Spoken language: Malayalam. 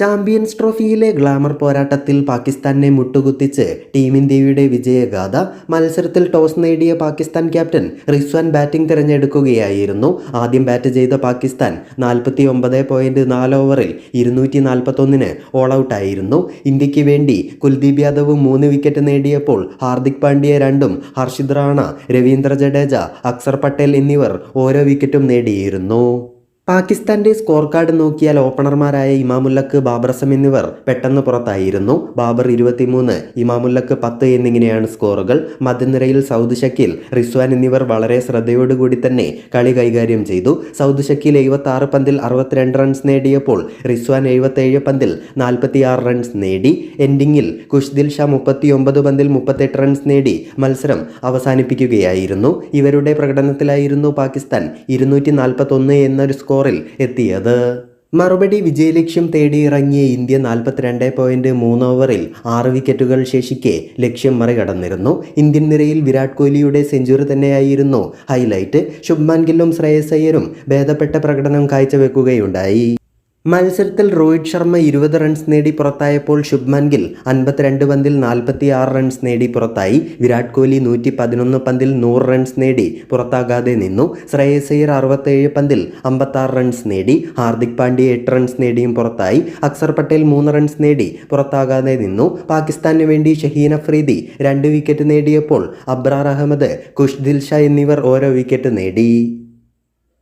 ചാമ്പ്യൻസ് ട്രോഫിയിലെ ഗ്ലാമർ പോരാട്ടത്തിൽ പാകിസ്ഥാനെ മുട്ടുകുത്തിച്ച് ടീം ഇന്ത്യയുടെ വിജയഗാഥ മത്സരത്തിൽ ടോസ് നേടിയ പാകിസ്ഥാൻ ക്യാപ്റ്റൻ റിസ്വാൻ ബാറ്റിംഗ് തിരഞ്ഞെടുക്കുകയായിരുന്നു. ആദ്യം ബാറ്റ് ചെയ്ത പാകിസ്ഥാൻ നാൽപ്പത്തി ഒമ്പത് പോയിന്റ് നാല് ഓവറിൽ ഇരുന്നൂറ്റി നാൽപ്പത്തൊന്നിന് ഓൾ ഔട്ടായിരുന്നു ഇന്ത്യയ്ക്ക് വേണ്ടി കുൽദീപ് യാദവ് മൂന്ന് വിക്കറ്റ് നേടിയപ്പോൾ ഹാർദിക് പാണ്ഡ്യ രണ്ടും ഹർഷിദ് റാണ രവീന്ദ്ര ജഡേജ അക്സർ പട്ടേൽ എന്നിവർ ഓരോ വിക്കറ്റും നേടിയിരുന്നു. പാകിസ്ഥാന്റെ സ്കോർ കാർഡ് നോക്കിയാൽ ഓപ്പണർമാരായ ഇമാമുല്ലക്ക് ബാബർ അസം എന്നിവർ പെട്ടെന്ന് പുറത്തായിരുന്നു. ബാബർ ഇരുപത്തിമൂന്ന് ഇമാമുല്ലക്ക് പത്ത് എന്നിങ്ങനെയാണ് സ്കോറുകൾ. മധ്യനിരയിൽ സൗദ് ഷക്കിൽ റിസ്വാൻ എന്നിവർ വളരെ ശ്രദ്ധയോടുകൂടി തന്നെ കളി കൈകാര്യം ചെയ്തു. സൗദ് ഷക്കിൽ എഴുപത്തി ആറ് പന്തിൽ അറുപത്തിരണ്ട് റൺസ് നേടിയപ്പോൾ റിസ്വാൻ എഴുപത്തേഴ് പന്തിൽ നാൽപ്പത്തിയാറ് റൺസ് നേടി. എൻഡിങ്ങിൽ കുഷ്ദിൽ ഷാ മുപ്പത്തിയൊമ്പത് പന്തിൽ മുപ്പത്തെട്ട് റൺസ് നേടി മത്സരം അവസാനിപ്പിക്കുകയായിരുന്നു. ഇവരുടെ പ്രകടനത്തിലായിരുന്നു പാകിസ്ഥാൻ ഇരുന്നൂറ്റി നാൽപ്പത്തൊന്ന് എന്നൊരു സ്കോറിൽ എത്തിയത്. മറുപടി വിജയലക്ഷ്യം തേടിയിറങ്ങിയ ഇന്ത്യ നാൽപ്പത്തിരണ്ട് പോയിന്റ് മൂന്ന് ഓവറിൽ ആറ് വിക്കറ്റുകൾ ശേഷിക്കെ ലക്ഷ്യം മറികടന്നിരുന്നു. ഇന്ത്യൻ നിരയിൽ വിരാട് കോഹ്ലിയുടെ സെഞ്ചുറി തന്നെയായിരുന്നു ഹൈലൈറ്റ് ശുഭ്മാൻ ഗില്ലും ശ്രേയസ് അയ്യരും ഭേദപ്പെട്ട പ്രകടനം കാഴ്ചവെക്കുകയുണ്ടായി. മത്സരത്തിൽ രോഹിത് ശർമ്മ ഇരുപത് റൺസ് നേടി പുറത്തായപ്പോൾ ശുഭ്മാൻ ഗിൽ അൻപത്തിരണ്ട് പന്തിൽ നാൽപ്പത്തി ആറ് റൺസ് നേടി പുറത്തായി. വിരാട് കോഹ്ലി നൂറ്റി പതിനൊന്ന് പന്തിൽ നൂറ് റൺസ് നേടി പുറത്താകാതെ നിന്നു. ശ്രേയസ് അയ്യർ അറുപത്തേഴ് പന്തിൽ അമ്പത്താറ് റൺസ് നേടി. ഹാർദിക് പാണ്ഡ്യ എട്ട് റൺസ് നേടിയും പുറത്തായി. അക്സർ പട്ടേൽ മൂന്ന് റൺസ് നേടി പുറത്താകാതെ നിന്നു. പാകിസ്ഥാനു വേണ്ടി ഷഹീൻ അഫ്രീദി രണ്ട് വിക്കറ്റ് നേടിയപ്പോൾ അബ്രാർ അഹമ്മദ് ഖുഷ്ദിൽ ഷാ എന്നിവർ ഓരോ വിക്കറ്റ് നേടി.